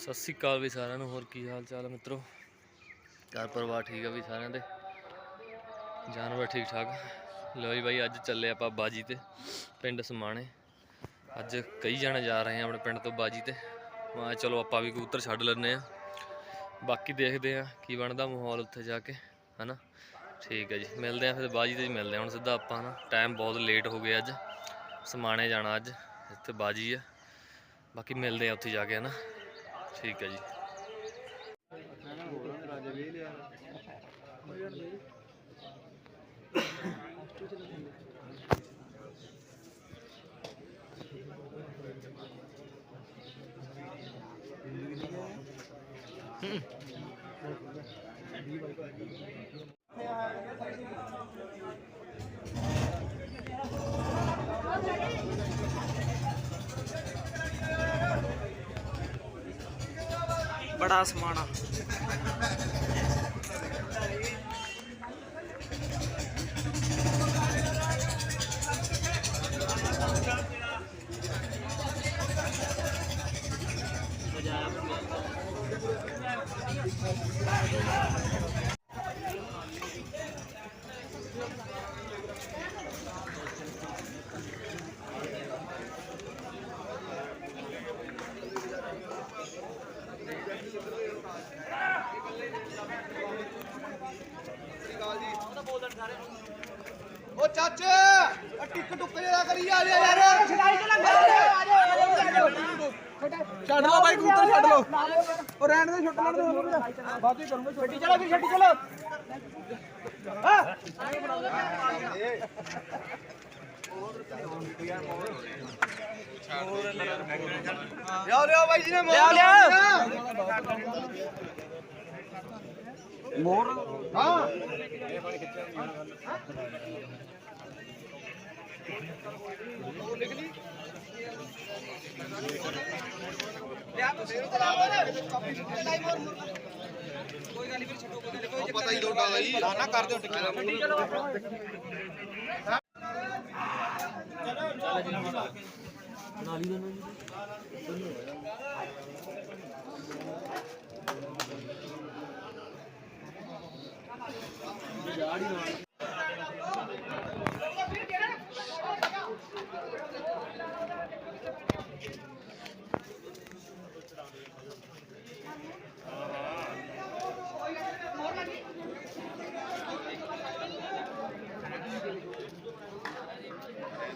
ਸਤਿ ਸ੍ਰੀ ਅਕਾਲ ਵੀ ਸਾਰਿਆਂ ਨੂੰ, ਹੋਰ ਕੀ ਹਾਲ ਚਾਲ ਹੈ ਮਿੱਤਰੋ? ਘਰ ਪਰਿਵਾਰ ਠੀਕ ਆ ਵੀ ਸਾਰਿਆਂ ਦੇ? ਜਾਨਵਰ ਠੀਕ ਠਾਕ। ਲਓ ਜੀ ਬਾਈ, ਅੱਜ ਚੱਲੇ ਆਪਾਂ ਬਾਜੀ ਤੇ, ਪਿੰਡ ਸਮਾਣੇ। ਅੱਜ ਕਈ ਜਣੇ ਜਾ ਰਹੇ ਆ ਆਪਣੇ ਪਿੰਡ ਤੋਂ ਬਾਜੀ ਤੇ। ਮੈਂ ਚਲੋ ਆਪਾਂ ਵੀ ਕਬੂਤਰ ਛੱਡ ਲੈਂਦੇ ਆ। ਬਾਕੀ ਦੇਖਦੇ ਆ ਕੀ ਬਣਦਾ ਮਾਹੌਲ ਉੱਥੇ ਜਾ ਕੇ, ਹਨਾ? ਠੀਕ ਹੈ ਜੀ, ਮਿਲਦੇ ਆ ਫਿਰ ਬਾਜੀ ਤੇ ਹੀ ਮਿਲਦੇ ਆ। ਹੁਣ ਸਿੱਧਾ ਆਪਾਂ ਨਾ ਟਾਈਮ ਬਹੁਤ ਲੇਟ ਹੋ ਗਿਆ ਅੱਜ। ਸਮਾਣੇ ਜਾਣਾ ਅੱਜ, ਇੱਥੇ ਬਾਜੀ ਆ। ਬਾਕੀ ਮਿਲਦੇ ਆ ਉੱਥੇ ਜਾ ਕੇ, ਹਨਾ? ਠੀਕ ਹੈ ਜੀ। ਬੜਾ ਸਮਾਣਾ ਓ ਚਾਚੇ ਆ ਟਿੱਕ ਟੁੱਕ ਜਿਹਾ ਕਰੀ ਜਾ ਰਿਹਾ ਯਾਰ ਛਡਾਈ ਤੇ ਲੱਗ ਛੱਡ ਲਓ ਬਾਈ ਕਬੂਤਰ ਛੱਡ ਲਓ ਉਹ ਰਹਿਣ ਦੇ ਉਹਨੂੰ ਵੀ। ਬਾਕੀ ਕਰੂੰਗਾ ਛੱਡੀ ਚਲੋ ਵੀ ਛੱਡੀ ਚਲੋ। ਲਿਆਓ ਲਿਆਓ ਬਾਈ ਜੀ ਨੇ ਮੋਰ ਲਿਆ ਮੋਰ ਹਾਂ। ਪਤਾ ਹੀ ਲੋਟਾ ਬਾਈ ਨਾ ਕਰ ਦਿਓ ਟਿੱਕੇ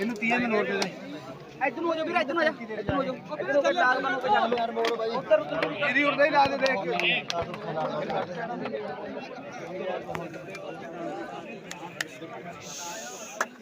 ਇਹਨੂੰ 30 ਮਿੰਟ ਹੋਰ ਦੇ ਦੇ। ਇੱਧਰ ਨੂੰ ਹੋ ਜਾ ਵੀਰ ਇੱਧਰ ਨੂੰ ਹੋ ਜਾ। ਇੱਧਰ ਨੂੰ ਹੋ ਜਾ ਇੱਧਰ ਨੂੰ ਲਾਲ ਬਣ ਕੇ ਚੱਲ। ਯਾਰ ਮੋੜ ਬਾਈ ਇਹਦੀ ਉਰਦਾ ਹੀ ਲਾ ਦੇ ਦੇਖ ਕੇ।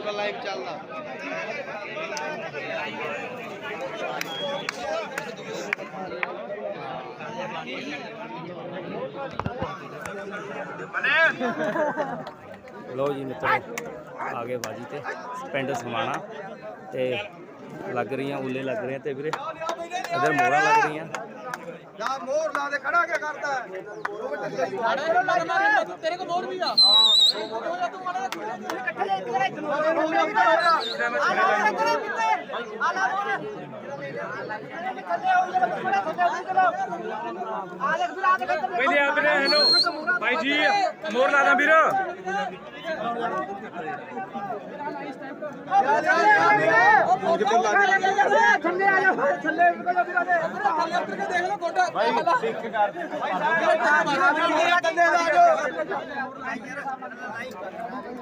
ਪੂਰਾ ਲਾਈਵ ਚੱਲਦਾ। ਲੋ ਜੀ ਮਿੱਤਰੋ ਆ ਗਏ ਬਾਜੀ ਤੇ ਪਿੰਡ ਸਮਾਣਾ ਤੇ ਲੱਗ ਰਹੀਆਂ ਉੱਲੇ ਲੱਗ ਰਹੇ ਤੇ ਵੀਰੇ ਇਧਰ ਮੋਹਰਾਂ ਲੱਗ ਰਹੀਆਂ। ਜਾ ਮੋਰ ਲਾ ਦੇ ਖੜਾ ਕੇ ਕਰਦਾ ਤੇਰੇ ਕੋ ਮੋਰ ਵੀ ਆ। ਤੂੰ ਮਾੜਾ ਜਿਹਾ ਥੱਲੇ ਇੱਕ ਵਾਰ ਇੱਧਰ ਨੂੰ ਆ ਲਾ ਲਾ ਪਹਿਲੇ ਆ ਵੀਰੇ ਹੈਲੋ ਭਾਈ ਜੀ ਮੋਰ ਲਾ ਦਾਂ ਵੀਰ। ਥੱਲੇ ਆ ਜਾ ਥੱਲੇ ਥੱਲੇ ਉੱਤਰ ਕੇ ਦੇਖ ਲਓ ਗੋਡਾ ਭਾਈ ਸਿੱਖ ਕਰ ਥੱਲੇ ਆ ਜਾ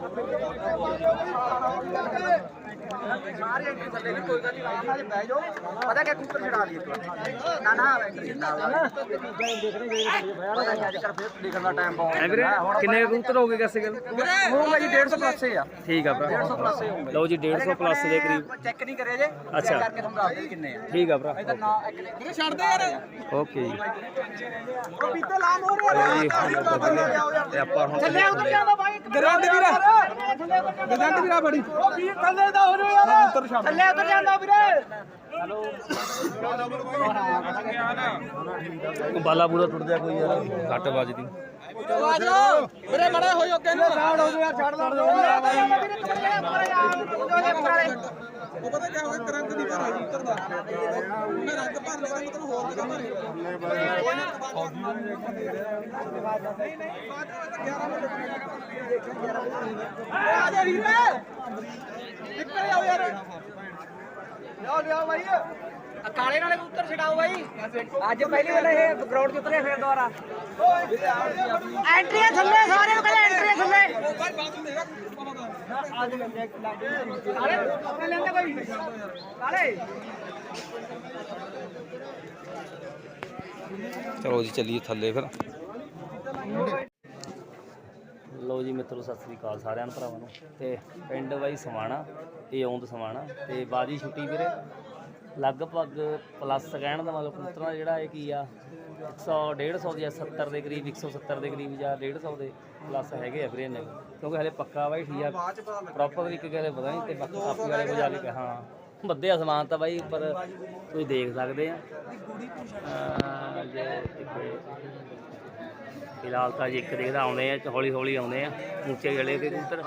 ਹੋ ਸਾਰੇ ਥੱਲੇ ਨੇ ਕੋਈ ਗੱਲ ਨਹੀਂ ਆਰਾਮ ਨਾਲ ਬਹਿ ਜਾਓ ਪਤਾ ਕਿ ਕੁੱਕਰ ਛਡਾ ਲਈ ਨਾ ਨਾ ਨਾ ਕਿੰਨੇ ਕਬੂਤਰ ਹੋ ਗਏ ਕੈਸੇ ਗੱਲ ਹੋਊਗਾ ਜੀ 150 ਪਲੱਸ ਆ ਠੀਕ ਆ ਭਰਾ। 150 ਪਲੱਸ ਹੋਊਗਾ ਲਓ ਜੀ 150 ਪਲੱਸ ਦੇ ਕਰੀਬ। ਚੈੱਕ ਨਹੀਂ ਕਰਿਆ ਜੇ ਅੱਛਾ। ਚੈੱਕ ਕਰਕੇ ਤੁਹਾਨੂੰ ਦੱਸ ਦੇ ਕਿੰਨੇ ਆ ਠੀਕ ਆ ਭਰਾ। ਇਧਰ ਨਾ ਇੱਕ ਨੇ ਛੱਡ ਦੇ ਯਾਰ ਓਕੇ ਜੀ। ਉਹ ਪੀਤੇ ਤੇ ਆਪਾਂ ਹੁਣ ਥੱਲੇ ਜਾਂਦਾ ਬਾਈ। ਵੀਰਾ। ਗਰੰਟ ਵੀਰਾ ਬੜੀ। ਉਹ ਵੀਰ ਥੱਲੇ ਦਾ ਹੋ ਰਿਹਾ ਯਾਰ ਥੱਲੇ ਉਤਰ ਜਾਂਦਾ ਵੀਰੇ। ਬਾਲਾ ਬੂਲਾ ਟੁੱਟ ਜਾ ਕੋਈ ਯਾਰ। ਘੱਟ ਵੱਜਦੀ। ਆ ਜਾਓ ਵੀਰੇ ਮੜੇ ਹੋਈ ਅੱਗੇ ਨੂੰ। ਹੋ ਛੱਡ ਦੋ। ਵੀਰੇ ਉਹ ਪਤਾ ਕਿਆ ਹੋਇਆ? ਕਰੰਟ ਦੀ ਭਰਾ ਜੀ ਉਤਰਦਾ ਮੈਂ ਰੰਗ ਭਰ ਲਿਆ ਮਤਲਬ ਹੋਰ ਕਿਤੇ ਭਰੇ ਆ ਜਾ ਵੀਰੇ ਨਿਕਲ ਜਾਓ ਯਾਰ। ਲਿਆਓ ਲਿਆਓ ਬਾਈ। ਕਾਲੇ ਨਾਲੇ ਉੱਤਰ ਛਡਾਓ ਬਾਈ। ਅੱਜ ਪਹਿਲੀ ਵਾਰ ਇਹ ਗਰਾਊਂਡ 'ਚ ਉਤਰੇ ਫਿਰ ਦੁਬਾਰਾ। ਐਂਟਰੀ ਥੱਲੇ ਸਾਰੇ ਨੂੰ ਕਹਿੰਦੇ ਐਂਟਰੀ ਥੱਲੇ। ਕਾਲੇ ਆਪਣੇ ਲੈਂਦੇ ਕੋਈ ਕਾਲੇ। ਚਲੋ ਜੀ ਚੱਲੀਏ ਥੱਲੇ ਫਿਰ। ਲਓ ਜੀ ਮਿੱਤਰੋ ਸਤਿ ਸ੍ਰੀ ਅਕਾਲ ਸਾਰਿਆਂ ਨੂੰ ਭਰਾਵਾਂ ਨੂੰ। ਤੇ ਪਿੰਡ ਬਾਈ ਸਮਾਣਾ ਇਹ ਆਉਂਦ ਸਮਾਣਾ। ਤੇ ਬਾਜੀ ਛੁੱਟੀ ਵੀਰੇ। ਲਗਭਗ ਪਲੱਸ ਕਹਿਣ ਦਾ ਮਤਲਬ ਕਬੂਤਰਾਂ ਜਿਹੜਾ ਇਹ ਕੀ ਆ 100 150 ਦੇ ਆ 70 ਦੇ ਕਰੀਬ 170 ਦੇ ਕਰੀਬ ਜਾਂ 150 ਦੇ ਪਲੱਸ ਹੈਗੇ ਆ ਵੀਰੇ ਨੇ ਕਿਉਂਕਿ ਹਲੇ ਪੱਕਾ ਬਾਈ ਠੀਕ ਆ ਪ੍ਰੋਪਰ ਤਰੀਕੇ ਗੱਲ ਪਤਾ ਨਹੀਂ ਤੇ ਬਾਕੀ ਕਾਪੀ ਵਾਲੇ ਕੋ ਜਾ ਕੇ ਹਾਂ ਬੱਦੇ ਅਸਮਾਨ ਤਾਂ ਬਾਈ ਉੱਪਰ ਤੁਸੀਂ ਦੇਖ ਸਕਦੇ ਆ। ਜੇ ਫਿਲਹਾਲ ਤਾਂ ਜੀ ਇੱਕ ਦੇਖਦਾ ਆਉਂਦੇ ਆ ਹੌਲੀ ਹੌਲੀ ਆਉਂਦੇ ਆ ਉੱਚੇ ਗਲੇ ਦੇ ਕਬੂਤਰ।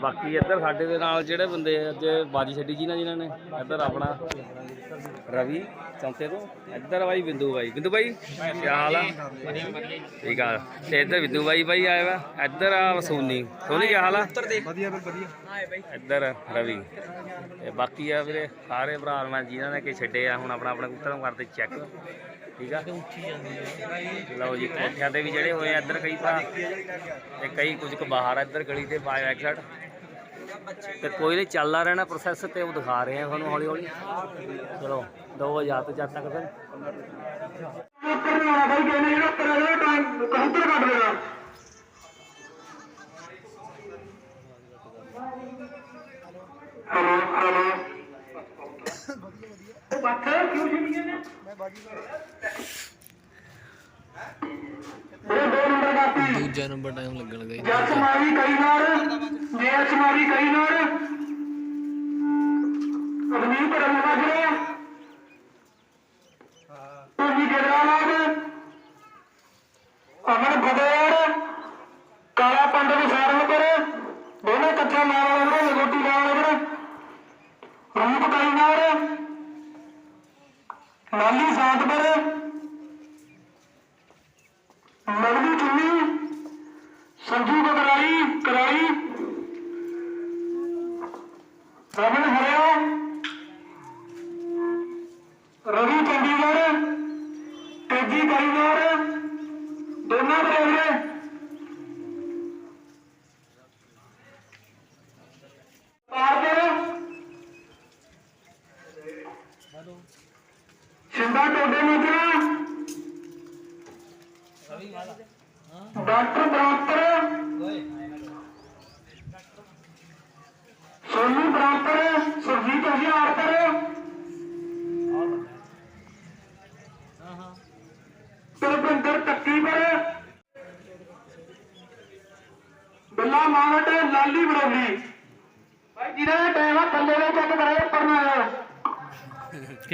ਬਾਕੀ ਇੱਧਰ ਸਾਡੇ ਦੇ ਨਾਲ ਜਿਹੜੇ ਬੰਦੇ ਅੱਜ ਬਾਜੀ ਛੱਡੀ ਜੀ ਨਾ ਜਿਨ੍ਹਾਂ ਨੇ ਇੱਧਰ ਆਪਣਾ ਰਵੀ ਚੌਂਕੇ ਤੋਂ ਇੱਧਰ ਬਾਈ ਬਿੰਦੂ ਬਾਈ। ਬਿੰਦੂ ਬਾਈ ਕੀ ਹਾਲ ਆ? ਠੀਕ ਆ। ਤੇ ਇੱਧਰ ਬਿੰਦੂ ਬਾਈ ਬਾਈ ਆਇਆ ਵਾ ਇੱਧਰ ਆ ਸੋਨੀ ਸੋਨੀ ਕੀ ਹਾਲ ਆ? ਵਧੀਆ ਵਧੀਆ। ਇੱਧਰ ਰਵੀ। ਤੇ ਬਾਕੀ ਆ ਵੀਰੇ ਸਾਰੇ ਭਰਾ ਮੈਂ ਜਿਨ੍ਹਾਂ ਨੇ ਕਿ ਛੱਡੇ ਆ ਹੁਣ ਆਪਣਾ ਆਪਣਾ ਕਬੂਤਰ ਨੂੰ ਕਰਦੇ ਚੈੱਕ ਠੀਕ ਆ? ਲਓ ਜੀ ਕੋਠਿਆਂ ਤੇ ਵੀ ਜਿਹੜੇ ਹੋਏ ਆ ਇੱਧਰ ਕਈ ਭਰਾ। ਤੇ ਕਈ ਕੁਝ ਕੁ ਬਾਹਰ ਆ ਇੱਧਰ ਗਲੀ ਤੇ ਬਾਏ ਬੈਕ ਸਾਈਡ ਤੇ ਕੋਈ ਨਹੀਂ, ਚੱਲਦਾ ਰਹਿਣਾ ਪ੍ਰੋਸੈਸ ਤੇ ਉਹ ਦਿਖਾ ਰਹੇ ਆ ਤੁਹਾਨੂੰ ਹੌਲੀ ਹੌਲੀ। ਚਲੋ, ਦੋ ਹਜ਼ਾਰ ਤੋਂ ਜਦ ਤੱਕ ਫਿਰ। ਦੂਜਾ ਨੰਬਰ ਟਾਈਮ ਲੱਗਣ ਲੱਗਾ ਜੀ। ਅਸਮਾਰੀ ਕਈ ਨਾਰ ਜੇ ਅਸਮਾਰੀ ਕਈ ਨਾਰ ਅਵਨੀਤ ਰੰਗਾ ਜਰੇ ਤੁਸੀਂ ਜਰਾਲਾਦ ਅਮਨ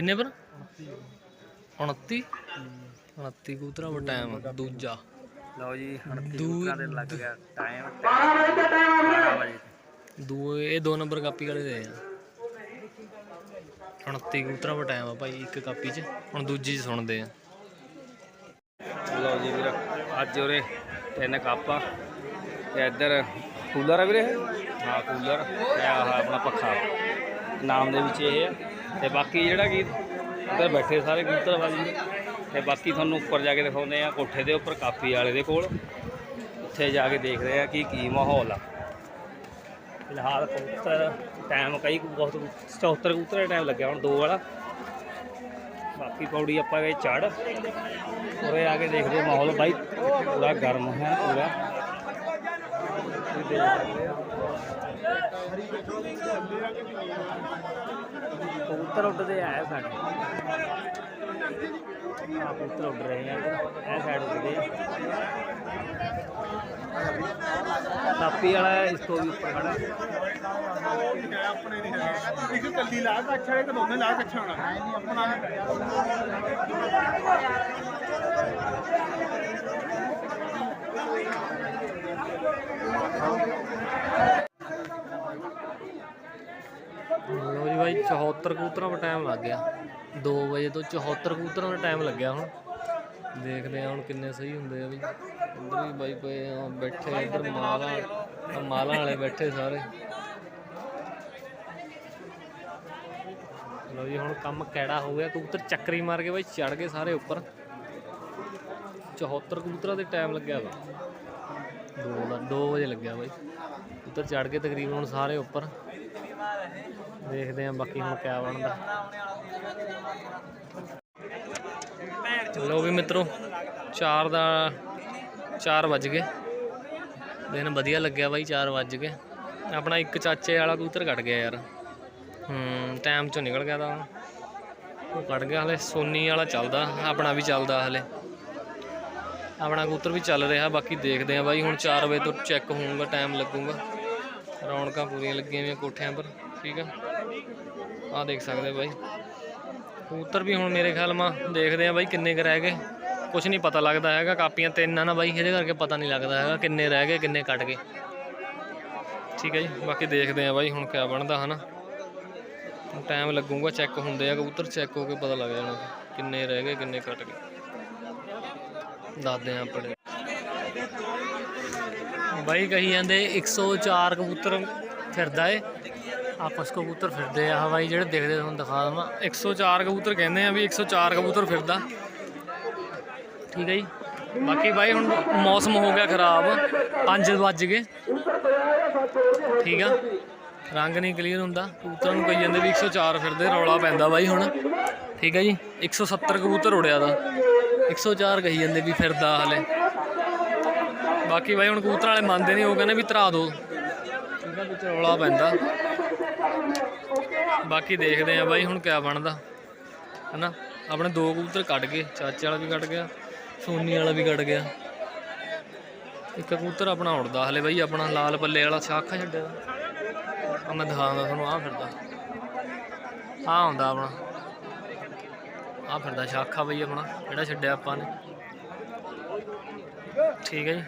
ਕਿੰਨੇ ਪਰ 29 29 ਕਬੂਤਰਾਂ ਦਾ ਟਾਈਮ ਦੂਜਾ। ਲਓ ਜੀ ਹੁਣ ਦੂ ਦੇ ਲੱਗ ਗਿਆ ਟਾਈਮ 12 ਵਜੇ ਦਾ ਟਾਈਮ ਆ ਵੀਰੇ ਦੂ ਇਹ ਦੋ ਨੰਬਰ ਕਾਪੀ ਵਾਲੇ ਦੇ ਆ। 29 ਕਬੂਤਰਾਂ ਦਾ ਟਾਈਮ ਆ ਭਾਈ ਇੱਕ ਕਾਪੀ 'ਚ। ਹੁਣ ਦੂਜੀ 'ਚ ਸੁਣਦੇ ਆ। ਲਓ ਜੀ ਵੀਰ ਅੱਜ ਉਰੇ ਤਿੰਨ ਕੱਪ ਤੇ ਇੱਧਰ ਕੂਲਰ ਆ ਵੀਰੇ? ਹਾਂ ਕੂਲਰ। ਤੇ ਆਹ ਆਪਣਾ ਪੱਖਾ। ਨਾਮ ਦੇ ਵਿੱਚ ਇਹ ਆ। ਤੇ ਬਾਕੀ ਜਿਹੜਾ ਕਿ ਉੱਧਰ ਬੈਠੇ ਸਾਰੇ ਕਬੂਤਰਬਾਜੀ ਤੇ ਬਾਕੀ ਤੁਹਾਨੂੰ ਉੱਪਰ ਜਾ ਕੇ ਦਿਖਾਉਂਦੇ ਆ, ਕੋਠੇ ਦੇ ਉੱਪਰ ਕਾਫੀ ਵਾਲੇ ਦੇ ਕੋਲ। ਉੱਥੇ ਜਾ ਕੇ ਦੇਖਦੇ ਆ ਕਿ ਕੀ ਮਾਹੌਲ ਆ। ਫਿਲਹਾਲ ਕਬੂਤਰ ਟਾਈਮ ਕਈ ਕੁ ਬਹੁਤ 74 ਕਬੂਤਰ ਦਾ ਟਾਈਮ ਲੱਗਿਆ ਹੁਣ, ਦੋ ਵਾਲਾ। ਬਾਕੀ ਪੌੜੀ ਆਪਾਂ ਗਏ ਚੜ ਉਰੇ ਆ ਕੇ ਦੇਖਦੇ ਮਾਹੌਲ। ਬਾਈ, ਪੂਰਾ ਗਰਮ ਹੈ, ਪੂਰਾ। ਕਬੂਤਰ ਉੱਡਦੇ ਆ ਸਾਡੇ। ਆ ਕਬੂਤਰ ਉੱਡ ਰਹੇ ਆ। ਇਹ ਸਾਈਡ ਉੱਡਦੇ ਆ ਕਾਪੀ ਵਾਲਾ ਇਸ ਤੋਂ ਵੀ ਉੱਪਰ ਖੜਾ। ਆਪਣੇ ਨਹੀਂ ਹੈ ਇੱਕ ਕੱਲੀ ਲਾ ਕੇ ਅੱਛਾ ਇੱਕ ਦੋਨੇ ਲਾ ਕੇ ਅੱਛਾ ਹੋਣਾ ਆਪਣਾ ਲੋ ਜੀ ਭਾਈ 74 ਕਬੂਤਰਾਂ ਦਾ ਟਾਈਮ ਲੱਗ ਗਿਆ। 2 ਵਜੇ ਤੋਂ 74 ਕਬੂਤਰਾਂ ਦਾ ਟਾਈਮ ਲੱਗਿਆ ਹੁਣ। ਦੇਖਦੇ ਆ ਹੁਣ ਕਿੰਨੇ ਸਹੀ ਹੁੰਦੇ ਆ ਵੀ ਇੱਧਰ ਵੀ ਬਾਈ ਪਏ ਆ, ਬੈਠੇ ਇੱਧਰ ਮਾਲਾਂ ਆਹ ਵਾਲੇ ਬੈਠੇ ਸਾਰੇ। ਲੋ ਜੀ ਹੁਣ ਕੰਮ ਕਿਹੜਾ ਹੋ ਗਿਆ, ਕਬੂਤਰ ਚੱਕਰੀ ਮਾਰ ਕੇ ਬਾਈ ਚੜ ਗਏ ਸਾਰੇ ਉੱਪਰ। 74 ਕਬੂਤਰਾਂ ਦੇ ਟਾਈਮ ਲੱਗਿਆ ਵਾ। 2 ਦਾ 2 ਵਜੇ ਲੱਗਿਆ ਬਾਈ। ਉੱਤਰ ਚੜ ਕੇ ਤਕਰੀਬਨ ਹੁਣ ਸਾਰੇ ਉੱਪਰ। ਦੇਖਦੇ ਆਂ ਬਾਕੀ ਹੁਣ ਕਿਆ ਬਣਦਾ। ਲੋ ਵੀ ਮਿੱਤਰੋ 4 ਦਾ 4 ਵੱਜ ਗਏ। ਦਿਨ ਵਧੀਆ ਲੱਗਿਆ ਬਾਈ 4 ਵੱਜ ਗਏ। ਆਪਣਾ ਇੱਕ ਚਾਚੇ ਵਾਲਾ ਕਬੂਤਰ ਕੱਟ ਗਿਆ ਯਾਰ। ਹੂੰ ਟਾਈਮ ਚੋਂ ਨਿਕਲ ਗਿਆ ਤਾਂ। ਉਹ ਕੱਟ ਗਿਆ ਹਲੇ, ਸੋਨੀ ਵਾਲਾ ਚੱਲਦਾ, ਆਪਣਾ ਵੀ ਚੱਲਦਾ ਹਲੇ। ਆਪਣਾ ਕਬੂਤਰ ਵੀ ਚੱਲ ਰਿਹਾ, ਬਾਕੀ ਦੇਖਦੇ ਆਂ ਬਾਈ, ਹੁਣ 4 ਵਜੇ ਤੋਂ ਚੈੱਕ ਹੋਊਗਾ ਟਾਈਮ ਲੱਗੂਗਾ। ਰੌਣਕਾਂ ਪੂਰੀਆਂ ਲੱਗੀਆਂ ਹੋਈਆਂ ਕੋਠਿਆਂ ਪਰ, ਠੀਕ ਆ। ਆ ਦੇਖ ਸਕਦੇ ਬਾਈ। ਕਬੂਤਰ ਵੀ ਹੁਣ ਮੇਰੇ ਖਿਆਲ ਮਾ ਦੇਖਦੇ ਆ ਬਾਈ ਕਿੰਨੇ ਕੁ ਰਹਿ ਗਏ। ਕੁਝ ਨਹੀਂ ਪਤਾ ਲੱਗਦਾ ਹੈਗਾ, ਕਾਪੀਆਂ ਤਿੰਨ ਆ ਨਾ ਬਾਈ, ਇਹਦੇ ਕਰਕੇ ਪਤਾ ਨਹੀਂ ਲੱਗਦਾ ਹੈਗਾ ਕਿੰਨੇ ਰਹਿ ਗਏ, ਕਿੰਨੇ ਕੱਟ ਗਏ। ਠੀਕ ਹੈ ਜੀ, ਬਾਕੀ ਦੇਖਦੇ ਆ ਬਾਈ ਹੁਣ ਕਿਆ ਬਣਦਾ, ਹਨਾ। ਟਾਈਮ ਲੱਗੂਗਾ ਚੈੱਕ ਹੁੰਦੇ ਆ ਕਬੂਤਰ ਚੈੱਕ ਹੋ ਕੇ ਪਤਾ ਲੱਗ ਜਾਣਾ ਕਿੰਨੇ ਰਹਿ ਗਏ, ਕਿੰਨੇ ਕੱਟ ਗਏ। ਦੱਸਦੇ ਆ ਆਪਣੇ। ਬਾਈ ਕਹੀ ਜਾਂਦੇ 104 ਕਬੂਤਰ ਫਿਰਦਾ ਏ। ਆਪਸ ਕਬੂਤਰ ਫਿਰਦੇ ਆ, ਹਵਾਈ ਜਿਹੜੇ ਦੇਖਦੇ ਤੁਹਾਨੂੰ ਦਿਖਾ ਦਵਾਂ। 104 ਕਬੂਤਰ ਕਹਿੰਦੇ ਆ ਵੀ 104 ਕਬੂਤਰ ਫਿਰਦਾ। ਠੀਕ ਹੈ ਜੀ? ਬਾਕੀ ਬਾਈ, ਹੁਣ ਮੌਸਮ ਹੋ ਗਿਆ ਖਰਾਬ 5 ਵੱਜ ਗਏ। ਠੀਕ ਆ? ਰੰਗ ਨਹੀਂ ਕਲੀਅਰ ਹੁੰਦਾ। ਕਬੂਤਰਾਂ ਨੂੰ ਕਹੀ ਜਾਂਦੇ ਵੀ 104 ਫਿਰਦੇ, ਰੌਲਾ ਪੈਂਦਾ ਬਾਈ ਹੁਣ। ਠੀਕ ਹੈ ਜੀ? 170 ਕਬੂਤਰ ਉੜਿਆ ਦਾ। 104 ਕਹੀ ਜਾਂਦੇ ਵੀ ਫਿਰਦਾ ਹਲੇ। ਬਾਕੀ ਬਾਈ, ਹੁਣ ਕਬੂਤਰਾਂ ਵਾਲੇ ਮੰਨਦੇ ਨਹੀਂ, ਉਹ ਕਹਿੰਦੇ ਵੀ ਧਰਾ ਦੋ। ਠੀਕ ਆ, ਵਿੱਚ ਰੌਲਾ ਪੈਂਦਾ। ਬਾਕੀ ਦੇਖਦੇ ਆ ਬਾਈ ਹੁਣ ਕਿਆ ਬਣਦਾ। ਹਨਾ? ਆਪਣੇ ਦੋ ਕਬੂਤਰ ਕੱਢ ਗਏ, ਚਾਚੇ ਵਾਲਾ ਵੀ ਕੱਢ ਗਿਆ, ਸੋਨੀ ਵਾਲਾ ਵੀ ਕੱਢ ਗਿਆ। ਇੱਕ ਕਬੂਤਰ ਆਪਣਾ ਉੜਦਾ ਹਲੇ ਬਾਈ, ਆਪਣਾ ਲਾਲ ਪੱਲੇ ਵਾਲਾ ਸ਼ਾਖਾ ਛੱਡਿਆ। ਆ ਮੈਂ ਦਿਖਾਉਂਦਾ ਤੁਹਾਨੂੰ ਆ ਫਿਰਦਾ। ਆ ਹੁੰਦਾ ਆਪਣਾ। ਆ ਫਿਰਦਾ ਸ਼ਾਖਾ ਬਈ ਆਪਣਾ, ਜਿਹੜਾ ਛੱਡਿਆ ਆਪਾਂ ਨੇ। ਠੀਕ ਹੈ ਜੀ।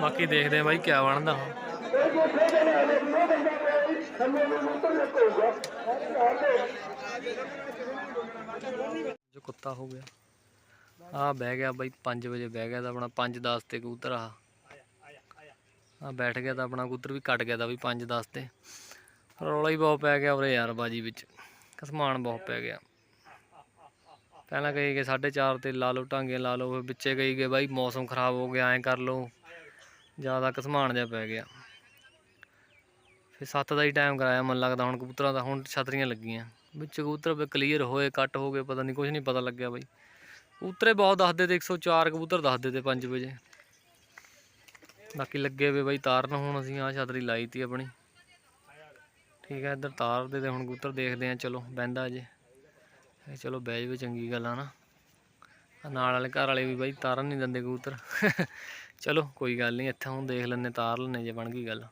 ਬਾਕੀ ਦੇਖਦੇ ਆ ਬਾਈ ਕਿਆ ਬਣਦਾ ਹੁਣ। ਜੋ ਕੁੱਤਾ ਹੋ ਗਿਆ। ਆ ਬਹਿ ਗਿਆ ਬਾਈ 5 ਵਜੇ ਬਹਿ ਗਿਆ ਤਾਂ ਆਪਣਾ 5:10 ਤੇ ਕਬੂਤਰ ਆ। ਆ ਬੈਠ ਗਿਆ ਤਾਂ ਆਪਣਾ ਕਬੂਤਰ ਵੀ ਕੱਟ ਗਿਆ ਤਾਂ ਵੀ 5:10 ਤੇ। ਰੌਲਾ ਹੀ ਬਹੁਤ ਪੈ ਗਿਆ ਉਰੇ ਯਾਰ ਬਾਜੀ ਵਿੱਚ। ਕਸਮਾਨ ਬਹੁਤ ਪੈ ਗਿਆ। ਪਹਿਲਾਂ ਕਹੀ ਗਏ 4:30 ਤੇ ਲਾ ਲਓ ਟਾਂਗੇ ਲਾ ਲਓ, ਫਿਰ ਵਿੱਚੇ ਕਹੀ ਗਏ ਬਾਈ, ਮੌਸਮ ਖਰਾਬ ਹੋ ਗਿਆ, ਐਂ ਕਰ ਲਓ। ਜ਼ਿਆਦਾ ਕਸਮਾਨ ਜਿਹਾ ਪੈ ਗਿਆ। ਫਿਰ 7 ਦਾ ਹੀ ਟਾਈਮ ਕਰਾਇਆ, ਮਨ ਲੱਗਦਾ ਹੁਣ ਕਬੂਤਰਾਂ ਦਾ, ਹੁਣ ਛਤਰੀਆਂ ਲੱਗੀਆਂ। ਵਿੱਚ ਕਬੂਤਰ ਕਲੀਅਰ ਹੋਏ, ਕੱਟ ਹੋ ਗਏ, ਪਤਾ ਨਹੀਂ ਕੁਝ ਨਹੀਂ ਪਤਾ ਲੱਗਿਆ ਬਾਈ। ਕਬੂਤਰੇ ਬਹੁਤ ਦੱਸਦੇ ਤੇ 104 ਕਬੂਤਰ ਦੱਸਦੇ ਤੇ 5 ਵਜੇ। ਬਾਕੀ ਲੱਗੇ ਵੇ ਬਾਈ ਤਾਰਨ, ਹੁਣ ਅਸੀਂ ਆ ਛਤਰੀ ਲਾਈ ਤੀ ਆਪਣੀ। ਠੀਕ ਹੈ ਇੱਧਰ ਤਾਰ ਦੇ ਤੇ ਹੁਣ ਕਬੂਤਰ ਦੇਖਦੇ ਆ, ਚਲੋ ਬਹਿੰਦਾ ਜੇ। ਚਲੋ ਬਹਿ ਜਾਵੇ, ਚੰਗੀ ਗੱਲ ਆ ਨਾ। ਨਾਲ ਵਾਲੇ ਘਰ ਵਾਲੇ ਵੀ ਬਾਈ ਤਾਰਨ ਨਹੀਂ ਦਿੰਦੇ ਕਬੂਤਰ। ਚਲੋ ਕੋਈ ਗੱਲ ਨਹੀਂ ਇੱਥੇ ਹੁਣ ਦੇਖ ਲੈਂਦੇ, ਤਾਰ ਲੈਂਦੇ ਜੇ, ਬਣ ਗਈ ਗੱਲ।